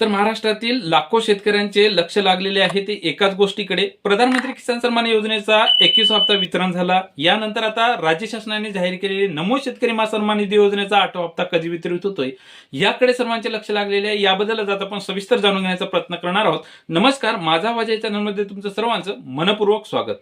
तर महाराष्ट्रातील लाखो शेतकऱ्यांचे लक्ष लागलेले आहे ते एकाच गोष्टीकडे. प्रधानमंत्री किसान सन्मान योजनेचा एकवीस हप्ता वितरण झाला. यानंतर आता राज्य शासनाने जाहीर केलेले नमो शेतकरी महासन्मान निधी योजनेचा आठवा हप्ता कधी वितरित होतोय? याकडे सर्वांचे लक्ष लागलेले आहे. याबद्दलच आता आपण सविस्तर जाणून घेण्याचा प्रयत्न करणार आहोत. नमस्कार माझा आवाज चॅनलमध्ये तुमचं सर्वांचं मनपूर्वक स्वागत.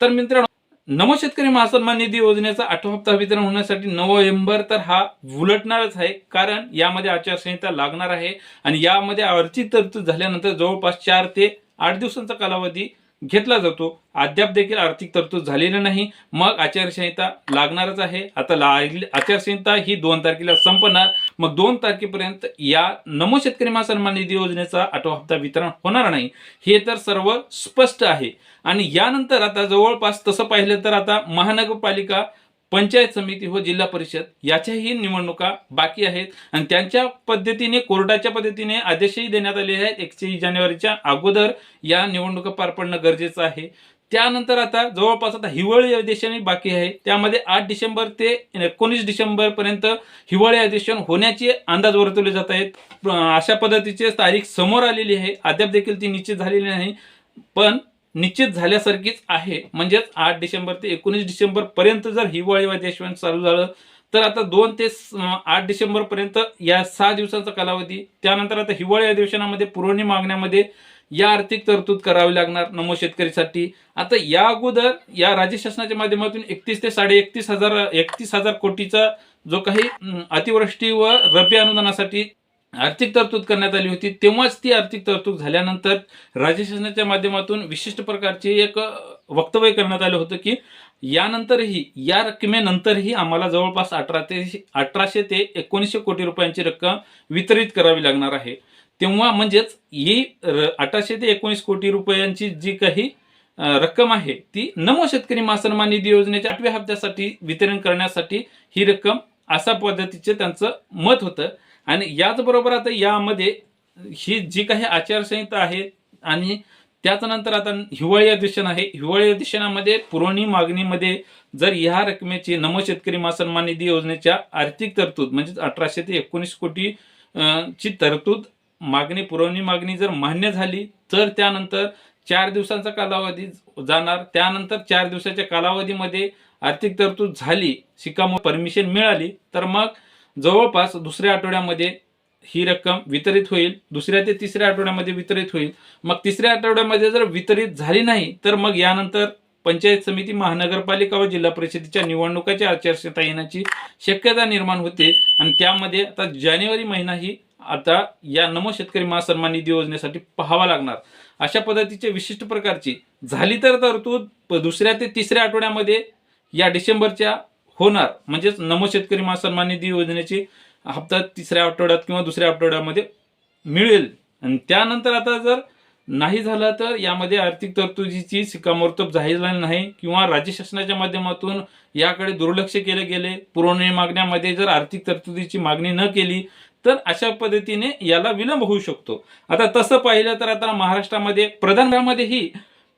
तर मित्रांनो नमो शेतकरी महासन्मान निधी योजनेचा आठवा हप्ता वितरण होण्यासाठी नोव्हेंबर तर हा उलटणारच आहे कारण यामध्ये आचारसंहिता लागणार आहे आणि यामध्ये आर्थिक तरतूद झाल्यानंतर जवळपास चार ते आठ दिवसांचा कालावधी घेतला जातो. अद्याप देखील आर्थिक तरतूद झालेली नाही. मग आचारसंहिता लागणारच आहे. आता लागली आचारसंहिता ही दोन तारखेला संपणार. मग दोन तारखेपर्यंत या नमो शेतकरी महासन्मान निधी योजनेचा आठवा हप्ता वितरण होणार नाही हे तर सर्व स्पष्ट आहे. आणि यानंतर आता जवळपास तसं पाहिलं तर आता महानगरपालिका पंचायत समिती व जिल्हा परिषद याच्याही निवडणुका बाकी आहेत. आणि त्यांच्या पद्धतीने कोर्टाच्या पद्धतीने आदेशही देण्यात आले आहेत. एकशे जानेवारीच्या अगोदर या निवडणुका पार पडणं गरजेचं आहे. त्यानंतर आता जवळपास आता हिवाळी अधिवेशनही बाकी आहे. त्यामध्ये आठ डिसेंबर ते एकोणीस डिसेंबर पर्यंत हिवाळी अधिवेशन होण्याचे अंदाज वर्तवले जात आहेत. अशा पद्धतीची तारीख समोर आलेली आहे. अद्याप देखील ती निश्चित झालेली नाही. पण निश्चित झाल्यासारखीच आहे. म्हणजेच आठ डिसेंबर ते एकोणीस डिसेंबर पर्यंत जर हिवाळी अधिवेशन चालू झालं तर आता दोन ते आठ डिसेंबर पर्यंत या सहा दिवसांचा कालावधी त्यानंतर आता हिवाळी अधिवेशनामध्ये पुरवणी मागण्यामध्ये या आर्थिक तरतूद करावी लागणार नमो शेतकरीसाठी. आता या अगोदर या राज्य शासनाच्या माध्यमातून एकतीस ते साडे एकतीस हजार एकतीस हजार कोटीचा जो काही अतिवृष्टी व रब्बी अनुदानासाठी आर्थिक तरतूद करण्यात आली होती तेव्हाच ती आर्थिक तरतूद झाल्यानंतर राज्य शासनाच्या माध्यमातून विशिष्ट प्रकारचे एक वक्तव्य करण्यात आलं होतं की यानंतरही या रकमेनंतरही आम्हाला जवळपास अठरा ते अठराशे ते एकोणीसशे कोटी रुपयांची रक्कम वितरित करावी लागणार आहे. तेव्हा म्हणजेच ही र- अठराशे ते एकोणीस कोटी रुपयांची जी काही रक्कम आहे ती नमो शेतकरी मासन्मान निधी योजनेच्या आठव्या हप्त्यासाठी वितरण करण्यासाठी ही रक्कम अशा पद्धतीचे त्यांचं मत होतं. आणि याचबरोबर आता यामध्ये ही जी काही आचारसंहिता आहे आणि त्याच्यानंतर आता हिवाळी अधिवेशन आहे. हिवाळी अधिवेशनामध्ये पुरवणी मागणीमध्ये जर ह्या रकमेची नमो शेतकरी मासन्मान निधी योजनेच्या आर्थिक तरतूद म्हणजे अठराशे ते एकोणीस कोटी ची तरतूद मागणी पुरवणी मागणी जर मान्य झाली तर त्यानंतर चार दिवसांचा कालावधी जाणार. त्यानंतर चार दिवसाच्या कालावधीमध्ये आर्थिक तरतूद झाली शिकामो परमिशन मिळाली तर मग जवळपास दुसऱ्या आठवड्यामध्ये ही रक्कम वितरित होईल. दुसऱ्या ते तिसऱ्या आठवड्यामध्ये वितरित होईल. मग तिसऱ्या आठवड्यामध्ये जर वितरित झाली नाही तर मग यानंतर पंचायत समिती महानगरपालिका व जिल्हा परिषदेच्या निवडणुकाची आचारसंहिता येण्याची शक्यता निर्माण होते. आणि त्यामध्ये आता जानेवारी महिना ही आता या नमो शेतकरी महासन्मान निधी योजनेसाठी पाहावा लागणार. अशा पद्धतीचे विशिष्ट प्रकारची झाली तर तरतूद दुसऱ्या ते तिसऱ्या आठवड्यामध्ये या डिसेंबरच्या होणार. म्हणजेच नमो शेतकरी महासन्मान निधी योजनेची हप्ता तिसऱ्या आठवड्यात किंवा दुसऱ्या आठवड्यामध्ये मिळेल. आणि त्यानंतर आता जर नाही झालं तर यामध्ये आर्थिक तरतुदीची शिक्कामोर्तब झालेला नाही किंवा राज्य शासनाच्या माध्यमातून याकडे दुर्लक्ष केले गेले. पुरवणी मागण्यामध्ये जर आर्थिक तरतुदीची मागणी न केली तर अशा पद्धतीने याला विलंब होऊ शकतो. आता तसं पाहिलं तर आता महाराष्ट्रामध्ये प्रधानमंत्र्यामध्येही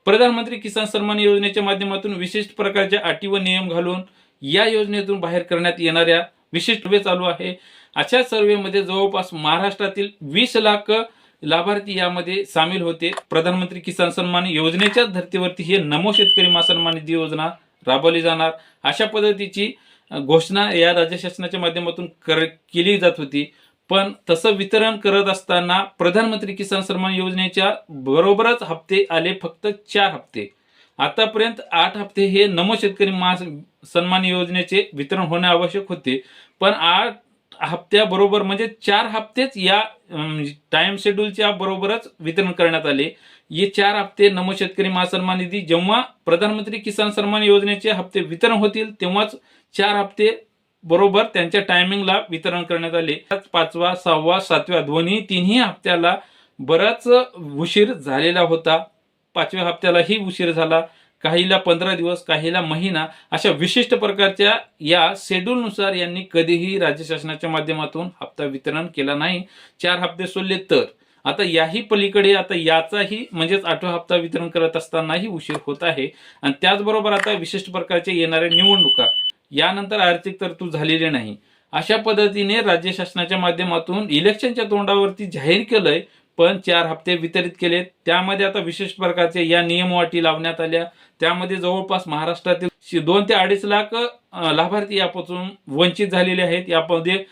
प्रधानमंत्री किसान सन्मान योजनेच्या माध्यमातून विशिष्ट प्रकारच्या अटी व नियम घालून या योजनेतून बाहेर करण्यात येणाऱ्या विशिष्ट सर्वे चालू आहे. अशा सर्वेमध्ये जवळपास महाराष्ट्रातील वीस लाख लाभार्थी यामध्ये सामील होते. प्रधानमंत्री किसान सन्मान योजनेच्या धर्तीवरती हे नमो शेतकरी मा सन्मान निधी योजना राबवली जाणार. अशा पद्धतीची घोषणा या राज्य शासनाच्या माध्यमातून कर केली जात होती. पण तसं वितरण करत असताना प्रधानमंत्री किसान सन्मान योजनेच्या बरोबरच हप्ते आले फक्त चार हप्ते. आतापर्यंत आठ हप्ते हे नमो शेतकरी मा सन्मान योजनेचे वितरण होणे आवश्यक होते. पण आठ हप्त्याबरोबर म्हणजे चार हप्तेच या टाइम शेड्यूलच्या बरोबरच वितरण करण्यात आले. हे चार हप्ते नमो शेतकरी महासन्मान निधी जेव्हा प्रधानमंत्री किसान सन्मान योजनेचे हप्ते वितरण होतील तेव्हाच चार हप्ते बरोबर त्यांच्या टायमिंगला वितरण करण्यात आले. पाचवा सहावा सातव्या दोन्ही तिन्ही हप्त्याला बराच उशीर झालेला होता. पाचव्या हप्त्यालाही उशीर झाला. काहीला पंधरा दिवस काहीला महिना अशा विशिष्ट प्रकारच्या या शेड्यूलनुसार यांनी कधीही राज्य शासनाच्या माध्यमातून हप्ता वितरण केला नाही. चार हप्ते सोडले तर. आता याही पलीकडे आता याचाही म्हणजेच आठवा हप्ता वितरण करत असतानाही उशीर होत आहे. आणि त्याचबरोबर आता विशिष्ट प्रकारच्या येणाऱ्या निवडणुका. यानंतर आर्थिक तरतूद झालेली नाही. अशा पद्धतीने राज्य शासनाच्या माध्यमातून इलेक्शनच्या तोंडावरती जाहीर केलंय पण चार हप्ते वितरित केलेत. त्यामध्ये आता विशेष प्रकारचे या नियम वाटी लावण्यात आल्या. त्यामध्ये जवळपास महाराष्ट्रातील दोन ते अडीच लाख लाभार्थी यापासून वंचित झालेले आहेत. यामध्ये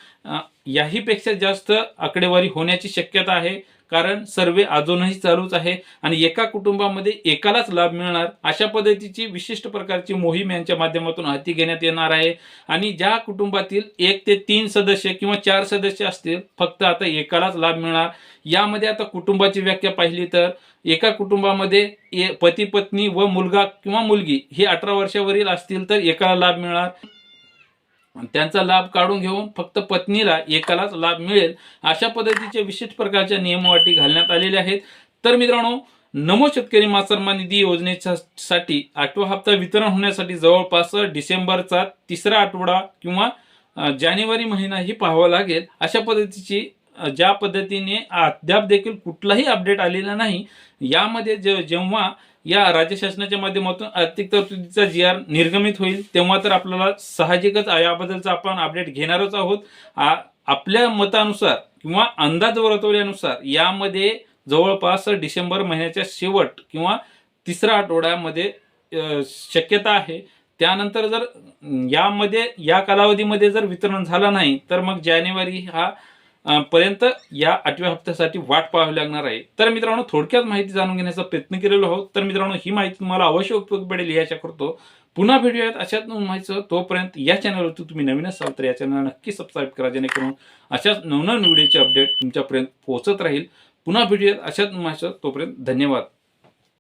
याहीपेक्षा जास्त आकडेवारी होण्याची शक्यता आहे. कारण सर्वे अजूनही चालूच आहे आणि एका कुटुंबामध्ये एकालाच लाभ मिळणार अशा पद्धतीची विशिष्ट प्रकारची मोहीम यांच्या माध्यमातून हाती घेण्यात येणार आहे. आणि ज्या कुटुंबातील एक ते तीन सदस्य किंवा चार सदस्य असतील फक्त आता एकालाच लाभ मिळणार. यामध्ये आता कुटुंबाची व्याख्या पाहिली तर एका कुटुंबामध्ये ए- पती पत्नी व मुलगा किंवा मुलगी हे अठरा वर्षावरील असतील तर एकाला लाभ मिळणार. त्यांचा लाभ काढून घेऊन फक्त पत्नीला एकालाच लाभ मिळेल. अशा पद्धतीचे विशिष्ट प्रकारच्या नियमवाटी घालण्यात आलेल्या आहेत. तर मित्रांनो नमो शेतकरी मासन्मान निधी योजनेच्या साठी आठवा हप्ता वितरण होण्यासाठी जवळपास डिसेंबरचा तिसरा आठवडा किंवा जानेवारी महिना ही पाहावा लागेल. अशा पद्धतीची ज्या पद्धतीने अद्याप देखील कुठलाही अपडेट आलेला नाही यामध्ये जे जेव्हा या राज्य शासनाच्या माध्यमातून आर्थिक तरतुदीचा जी आर निर्गमित होईल तेव्हा तर आपल्याला साहजिकच याबद्दलचा आपण अपडेट घेणारच आहोत. आपल्या मतानुसार किंवा अंदाज वर्तवल्यानुसार यामध्ये जवळपास डिसेंबर महिन्याच्या शेवट किंवा तिसऱ्या आठवड्यामध्ये शक्यता आहे. त्यानंतर जर यामध्ये या कालावधीमध्ये जर वितरण झालं नाही तर मग जानेवारी हा पर्यंत या आठव्या हप्त्यासाठी वाट पाहावी लागणार आहे. तर मित्रांनो थोडक्यात माहिती जाणून घेण्याचा प्रयत्न केलेलो आहोत. तर मित्रांनो ही माहिती तुम्हाला अवश्य उपयोगी पडेल याच्या करतो पुन्हा भेटूयात अशाच माहिती तोपर्यंत या चॅनलवरती तुम्ही नवीन असाल तर या चॅनलला नक्की सबस्क्राईब करा जेणेकरून अशाच नवनवीन व्हिडिओचे अपडेट तुमच्यापर्यंत पोहोचत राहील. पुन्हा भेटूयात अशाच माहिती तोपर्यंत धन्यवाद.